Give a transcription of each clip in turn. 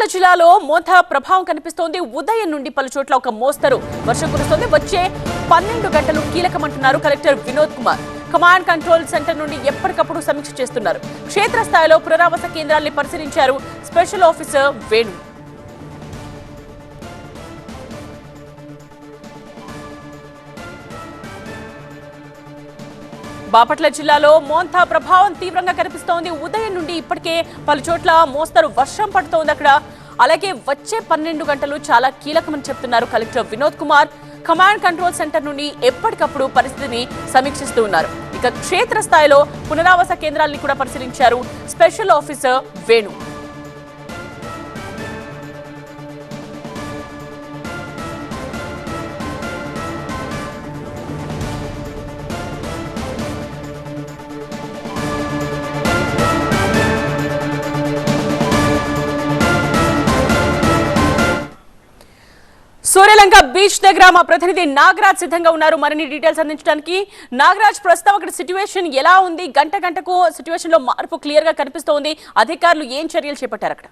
బాపట్ల జిల్లాలో మోతా ప్రభావం కనిపిస్తోంది. ఉదయం నుండి పలు చోట్ల ఒక మోస్తరు వర్షం కురుస్తోంది. వచ్చే పన్నెండు గంటలు కీలకమంటున్నారు collector Vinod Kumar. Command control centre నుండి ఎప్పటికప్పుడు సమీక్ష చేస్తున్నారు. క్షేత్రస్థాయిలో పునరావాస కేంద్రాల్ని పరిశీలించారు స్పెషల్ ఆఫీసర్ వేణు. బాపట్ల జిల్లాలో మోంతా ప్రభావం తీవ్రంగా కనిపిస్తోంది. ఉదయం నుండి ఇప్పటికే పలు చోట్ల మోస్తరు వర్షం పడుతోంది అక్కడ. అలాగే వచ్చే పన్నెండు గంటలు చాలా కీలకమని చెప్తున్నారు collector Vinod Kumar. Command control centre నుండి ఎప్పటికప్పుడు పరిస్థితిని సమీక్షిస్తూ ఉన్నారు. ఇక క్షేత్రస్థాయిలో పునరావాస కేంద్రాల్ని కూడా పరిశీలించారు స్పెషల్ ఆఫీసర్ వేణు. బీచ్ దగ్గర మా ప్రతినిధి నాగరాజ్ సిద్ధంగా ఉన్నారు. మరిన్ని డీటెయిల్స్ అందించడానికి నాగరాజ్ ప్రస్తుతం అక్కడ సిచ్యువేషన్ ఎలా ఉంది? గంట గంటకు సిచ్యువేషన్లో మార్పు క్లియర్గా కనిపిస్తోంది. అధికారులు ఏం చర్యలు చేపట్టారు అక్కడ?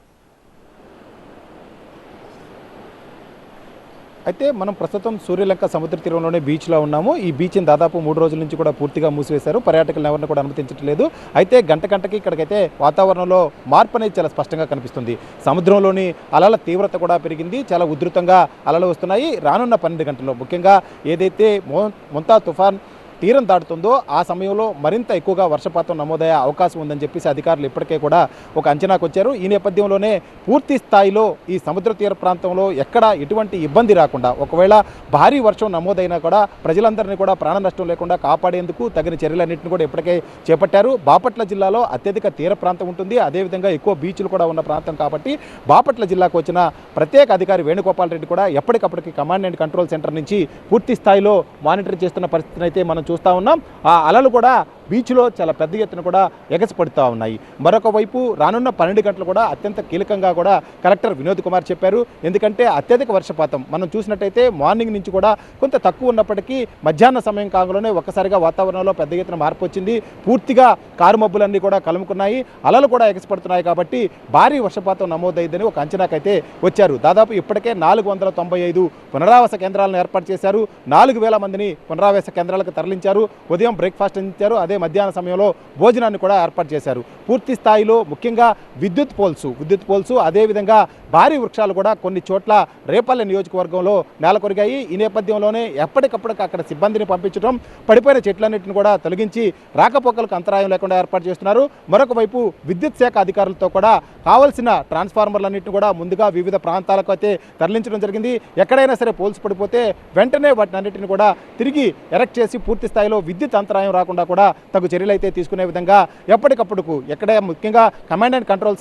అయితే మనం ప్రస్తుతం సూర్యలంక సముద్ర తీరంలోనే బీచ్లో ఉన్నాము. ఈ బీచ్ని దాదాపు మూడు రోజుల నుంచి కూడా పూర్తిగా మూసివేశారు. పర్యాటకులను ఎవరిని కూడా అనుమతించట్లేదు. అయితే గంట గంటకి ఇక్కడికైతే వాతావరణంలో మార్పు అనేది చాలా స్పష్టంగా కనిపిస్తుంది. సముద్రంలోని అలల తీవ్రత కూడా పెరిగింది. చాలా ఉధృతంగా అలలు వస్తున్నాయి. రానున్న పన్నెండు గంటల్లో ముఖ్యంగా ఏదైతే మో మొంతా తుఫాన్ తీరం దాటుతుందో ఆ సమయంలో మరింత ఎక్కువగా వర్షపాతం నమోదయ్యే అవకాశం ఉందని చెప్పేసి అధికారులు ఇప్పటికే కూడా ఒక అంచనాకు వచ్చారు. ఈ నేపథ్యంలోనే పూర్తి స్థాయిలో ఈ సముద్ర తీర ప్రాంతంలో ఎక్కడ ఎటువంటి ఇబ్బంది రాకుండా ఒకవేళ భారీ వర్షం నమోదైనా కూడా ప్రజలందరినీ కూడా ప్రాణ నష్టం లేకుండా కాపాడేందుకు తగిన చర్యలన్నింటినీ కూడా ఇప్పటికే చేపట్టారు. బాపట్ల జిల్లాలో అత్యధిక తీర ప్రాంతం ఉంటుంది. అదేవిధంగా ఎక్కువ బీచ్లు కూడా ఉన్న ప్రాంతం కాబట్టి బాపట్ల జిల్లాకు వచ్చిన ప్రత్యేక అధికారి వేణుగోపాల్ రెడ్డి కూడా ఎప్పటికప్పటికి కమాండ్ అండ్ కంట్రోల్ సెంటర్ నుంచి పూర్తి స్థాయిలో మానిటర్ చేస్తున్న పరిస్థితిని అయితే మనం చూస్తూ ఉన్నాం. ఆ అలలు కూడా బీచ్లో చాలా పెద్ద ఎత్తున కూడా ఎగసిపడుతూ ఉన్నాయి. మరొక వైపు రానున్న పన్నెండు గంటలు కూడా అత్యంత కీలకంగా కూడా కలెక్టర్ వినోద్ కుమార్ చెప్పారు. ఎందుకంటే అత్యధిక వర్షపాతం. మనం చూసినట్టయితే మార్నింగ్ నుంచి కూడా కొంత తక్కువ ఉన్నప్పటికీ మధ్యాహ్న సమయం కాలంలోనే ఒక్కసారిగా వాతావరణంలో పెద్ద ఎత్తున మార్పు వచ్చింది. పూర్తిగా కారు మబ్బులన్నీ కూడా కలుముకున్నాయి. అలలు కూడా ఎగసిపడుతున్నాయి కాబట్టి భారీ వర్షపాతం నమోదైందని ఒక అంచనాకైతే వచ్చారు. దాదాపు ఇప్పటికే నాలుగు వందల తొంభై ఐదు పునరావాస కేంద్రాలను ఏర్పాటు చేశారు. నాలుగు వేల మందిని పునరావాస కేంద్రాలకు తరలించారు. ఉదయం బ్రేక్ఫాస్ట్ అందించారు. అదే మధ్యాహ్న సమయంలో భోజనాన్ని కూడా ఏర్పాటు చేశారు. పూర్తి స్థాయిలో ముఖ్యంగా విద్యుత్ పోల్సు విద్యుత్ పోల్సు అదేవిధంగా భారీ వృక్షాలు కూడా కొన్ని చోట్ల రేపల్లె నియోజకవర్గంలో నెలకొరిగాయి. ఈ నేపథ్యంలోనే ఎప్పటికప్పటికి అక్కడ సిబ్బందిని పంపించడం పడిపోయిన చెట్లన్నింటిని కూడా తొలగించి రాకపోకలకు అంతరాయం లేకుండా ఏర్పాటు చేస్తున్నారు. మరొక వైపు విద్యుత్ శాఖ అధికారులతో కూడా కావలసిన ట్రాన్స్ఫార్మర్లన్నింటిని కూడా ముందుగా వివిధ ప్రాంతాలకు అయితే తరలించడం జరిగింది. ఎక్కడైనా సరే పోల్స్ పడిపోతే వెంటనే వాటిని అన్నింటిని కూడా తిరిగి ఎరెక్ట్ చేసి పూర్తి స్థాయిలో విద్యుత్ అంతరాయం రాకుండా కూడా తగు చర్యలు అయితే తీసుకునే విధంగా ఎప్పటికప్పుడు ఎక్కడ ముఖ్యంగా కమాండ్ అండ్ కంట్రోల్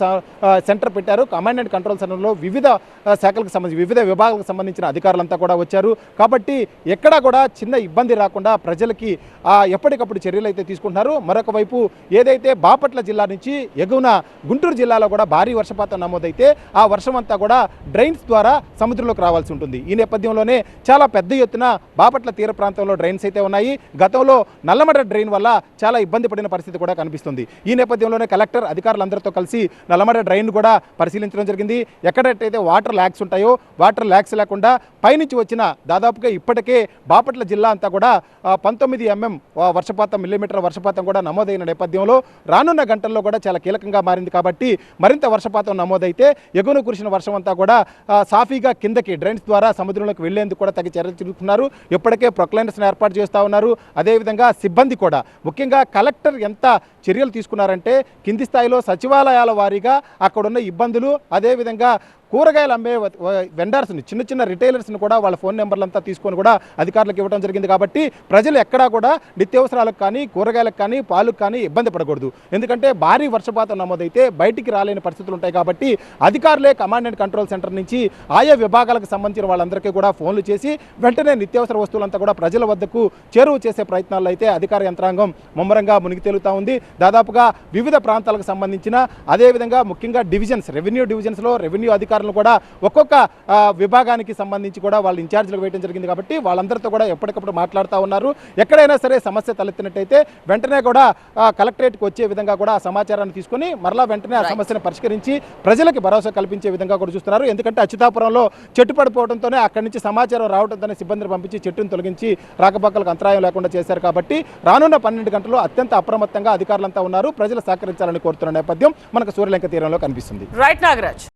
సెంటర్ పెట్టారు. కమాండ్ అండ్ కంట్రోల్ సెంటర్లో వివిధ శాఖలకు సంబంధించి వివిధ విభాగాలకు సంబంధించిన అధికారులంతా కూడా వచ్చారు. కాబట్టి ఎక్కడా కూడా చిన్న ఇబ్బంది రాకుండా ప్రజలకి ఆ, ఎప్పటికప్పుడు చర్యలు అయితే తీసుకుంటున్నారు. మరొక వైపు ఏదైతే బాపట్ల జిల్లా నుంచి ఎగువన గుంటూరు జిల్లాలో కూడా భారీ వర్షపాతం నమోదైతే ఆ వర్షం అంతా కూడా డ్రైన్స్ ద్వారా సముద్రంలోకి రావాల్సి ఉంటుంది. ఈ నేపథ్యంలోనే చాలా పెద్ద ఎత్తున బాపట్ల తీర ప్రాంతంలో డ్రైన్స్ అయితే ఉన్నాయి. గతంలో నల్లమడ డ్రైన్ వల్ల చాలా ఇబ్బంది పడిన పరిస్థితి కూడా కనిపిస్తుంది. ఈ నేపథ్యంలోనే కలెక్టర్ అధికారులందరితో కలిసి నల్లమడ డ్రైన్ కూడా పరిశీలించడం జరిగింది. ఎక్కడైతే వాటర్ ల్యాక్స్ ఉంటాయో వాటర్ ల్యాక్స్ లేకుండా పైనుంచి వచ్చిన దాదాపుగా ఇప్పటికే బాపట్ల జిల్లా అంతా కూడా పంతొమ్మిది ఎంఎం వర్షపాతం మిల్లీమీటర్ వర్షపాతం కూడా నమోదైన నేపథ్యంలో రానున్న గంటల్లో కూడా చాలా కీలకంగా మారింది కాబట్టి మరింత వర్షపాతం నమోదైతే ఎగువన కురిసిన వర్షం అంతా కూడా సాఫీగా కిందకి డ్రైన్స్ ద్వారా సముద్రంలోకి వెళ్ళేందుకు కూడా తగిన చర్యలు తీసుకున్నారు ఇప్పటికే ప్రొక్లైనర్స్ని ఏర్పాటు చేస్తూ ఉన్నారు. అదేవిధంగా సిబ్బంది కూడా ముఖ్యంగా కలెక్టర్ ఎంత చర్యలు తీసుకున్నారంటే కింది స్థాయిలో సచివాలయాల వారీగా అక్కడున్న ఇబ్బందులు అదేవిధంగా కూరగాయలు అమ్మే వెండర్స్ని చిన్న చిన్న రిటైలర్స్ని కూడా వాళ్ళ ఫోన్ నెంబర్లంతా తీసుకొని కూడా అధికారులకు ఇవ్వడం జరిగింది కాబట్టి ప్రజలు ఎక్కడా కూడా నిత్యావసరాలకు కానీ కూరగాయలకు కానీ పాలకు కానీ ఇబ్బంది పడకూడదు. ఎందుకంటే భారీ వర్షపాతం నమోదైతే బయటికి రాలేని పరిస్థితులు ఉంటాయి కాబట్టి అధికారులే కమాండ్ అండ్ కంట్రోల్ సెంటర్ నుంచి ఆయా విభాగాలకు సంబంధించిన వాళ్ళందరికీ కూడా ఫోన్లు చేసి వెంటనే నిత్యావసర వస్తువులంతా కూడా ప్రజల వద్దకు చేరువ చేసే ప్రయత్నాల్లో అయితే అధికార యంత్రాంగం ముమ్మరంగా మునిగి తేలుతా ఉంది. దాదాపుగా వివిధ ప్రాంతాలకు సంబంధించిన అదేవిధంగా ముఖ్యంగా డివిజన్స్ రెవెన్యూ డివిజన్స్లో రెవెన్యూ అధికారులు అధికారులను కూడా ఒక్కొక్క విభాగానికి సంబంధించి కూడా వాళ్ళు ఇన్ఛార్జీలకు వేయడం జరిగింది కాబట్టి వాళ్ళందరితో కూడా ఎప్పటికప్పుడు మాట్లాడుతూ ఉన్నారు. ఎక్కడైనా సరే సమస్య తలెత్తినట్టయితే వెంటనే కూడా కలెక్టరేట్కి వచ్చే విధంగా కూడా ఆ సమాచారాన్ని తీసుకొని మరలా వెంటనే ఆ సమస్యను పరిష్కరించి ప్రజలకి భరోసా కల్పించే విధంగా కూడా చూస్తున్నారు. ఎందుకంటే అచ్యుతాపురంలో చెట్టు పడిపోవడంతోనే అక్కడి నుంచి సమాచారం రావడంతోనే సిబ్బందిని పంపించి చెట్టును తొలగించి రాకపోకలకు అంతరాయం లేకుండా చేశారు కాబట్టి రానున్న పన్నెండు గంటలు అత్యంత అప్రమత్తంగా అధికారులంతా ఉన్నారు. ప్రజలు సహకరించాలని కోరుతున్న నేపథ్యం మనకు సూర్యలంక తీరంలో కనిపిస్తుంది. రైట్ నాగరాజ్.